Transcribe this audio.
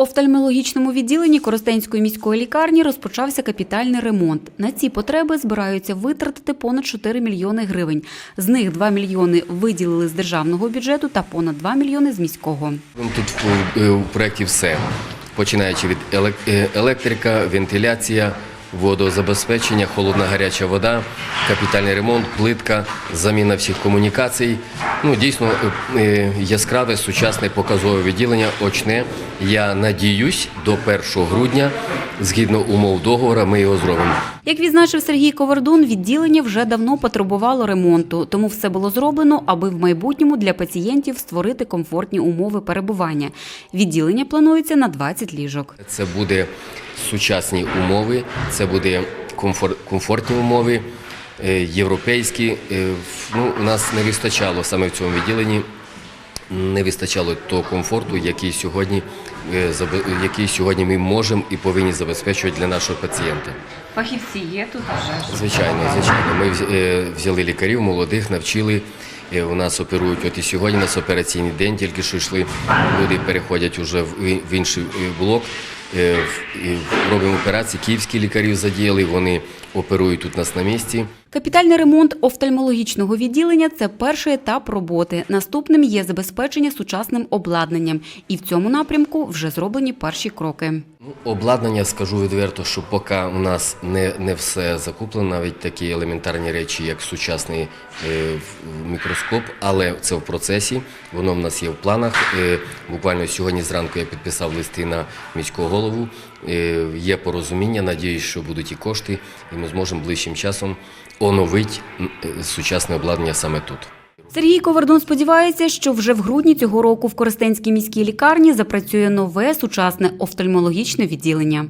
офтальмологічному відділенні Коростенської міської лікарні розпочався капітальний ремонт. На ці потреби збираються витратити понад 4 мільйони гривень. З них 2 мільйони виділили з державного бюджету та понад 2 мільйони з міського. Тут у, е, проєкті все, починаючи від е, електрика, вентиляція, водозабезпечення, холодна гаряча вода, капітальний ремонт, плитка, заміна всіх комунікацій. Ну, дійсно е, е, яскраве, сучасне показове відділення, очне. Я надіюсь, до 1 грудня, згідно умов договора, ми його зробимо. Як відзначив Сергій Ковардун, відділення вже давно потребувало ремонту, тому все було зроблено, аби в майбутньому для пацієнтів створити комфортні умови перебування. Відділення планується на 20 ліжок. Це буде сучасні умови, це буде комфор- комфортні умови, е, європейські. Е, Ну, у нас не вистачало саме в цьому відділенні, не вистачало того комфорту, який сьогодні, е, який сьогодні ми можемо і повинні забезпечувати для нашого пацієнта. Фахівці є тут вже. Звичайно, звичайно. Ми е, взяли лікарів, молодих, навчили. Е, У нас оперують. От і сьогодні у нас операційний день, тільки що йшли. Люди переходять уже в інший блок. Е, Робимо операції. Київські лікарів задіяли, вони оперують тут нас на місці. Капітальний ремонт офтальмологічного відділення це перший етап роботи. Наступним є забезпечення сучасним обладнанням, і в цьому напрямку вже зроблені перші кроки. Ну, обладнання, скажу відверто, що поки у нас не, не все закуплено, навіть такі елементарні речі, як сучасний е, мікроскоп, але це в процесі, воно в нас є в планах. Е, буквально сьогодні зранку я підписав листи на міського голову. Е, є порозуміння, надіюсь, що будуть і кошти, і ми зможемо ближчим часом оновити е, сучасне обладнання саме тут. Сергій Ковардон сподівається, що вже в грудні цього року в Коростенській міській лікарні запрацює нове сучасне офтальмологічне відділення.